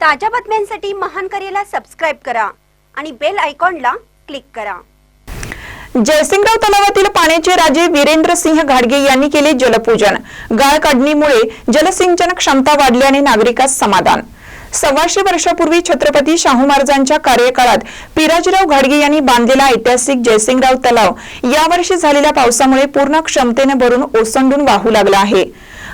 ताज्या बातम्यांसाठी महान करेला सबस्क्राईब करा आणि बेल आयकॉनला क्लिक करा. जयसिंगराव तलावातील पाण्याचे राजे वीरेंद्र सिंह घाडगे यांनी केले जलपूजन. गाळ काढणीमुळे जलसिंचन क्षमता वाढल्याने नागरिकास समाधान. सव्वाशे वर्षापूर्वी छत्रपती शाहू महाराजांच्या कार्यकाळात पिराजीराव घाडगे यांनी बांधलेला ऐतिहासिक जयसिंगराव तलाव यावर्षी झालेल्या पावसामुळे पूर्ण क्षमतेने भरून ओसंडून वाहू लागला आहे.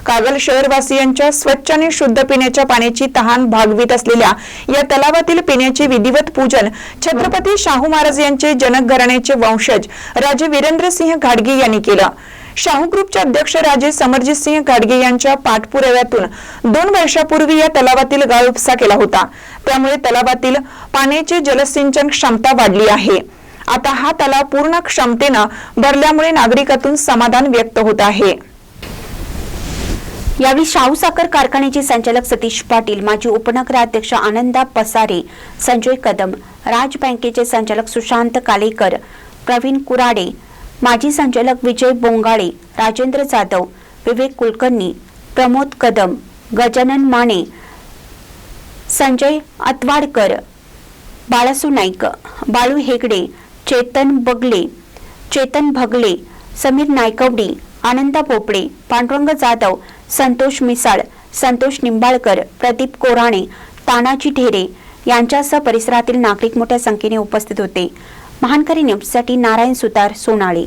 कागल शहरवासियांच्या स्वच्छ आणि शुद्ध पिण्याच्या पाण्याची तहान भागवीत असलेल्या या तलावातील पिण्याचे विधिवत पूजन छत्रपती शाहू महाराज यांचे जनक घराण्याचे वंशज राजे वीरेंद्र सिंह घाडगे यांनी केलं. शाहू ग्रुपचे अध्यक्ष राजे समरजित सिंह घाडगे यांच्या पाठपुराव्यातून दोन वर्षापूर्वी या तलावातील गाळ उपसा केला होता. त्यामुळे तलावातील पाण्याची जलसिंचन क्षमता वाढली आहे. आता हा तलाव पूर्ण क्षमतेनं भरल्यामुळे नागरिकातून समाधान व्यक्त होत आहे. यावेळी शाहू साखर कारखान्याचे संचालक सतीश पाटील माजी उपनगराध्यक्ष आनंदा पसारे संजय कदम राज बँकेचे संचालक सुशांत कालेकर प्रवीण कुराडे माजी संचालक विजय बोंगाळे राजेंद्र जाधव विवेक कुलकर्णी प्रमोद कदम गजानन माने संजय अतवाडकर बाळासू नाईक बाळू हेगडे चेतन बगले चेतन भगले समीर नायकवडी आनंदा पोपडे पांडुरंग जाधव संतोष मिसाळ संतोष निंबाळकर प्रदीप कोराणे तानाजी ढेरे यांच्यासह परिसरातील नागरिक मोठ्या संख्येने उपस्थित होते. महानकरी न्यूजसाठी नारायण सुतार सोनाळे.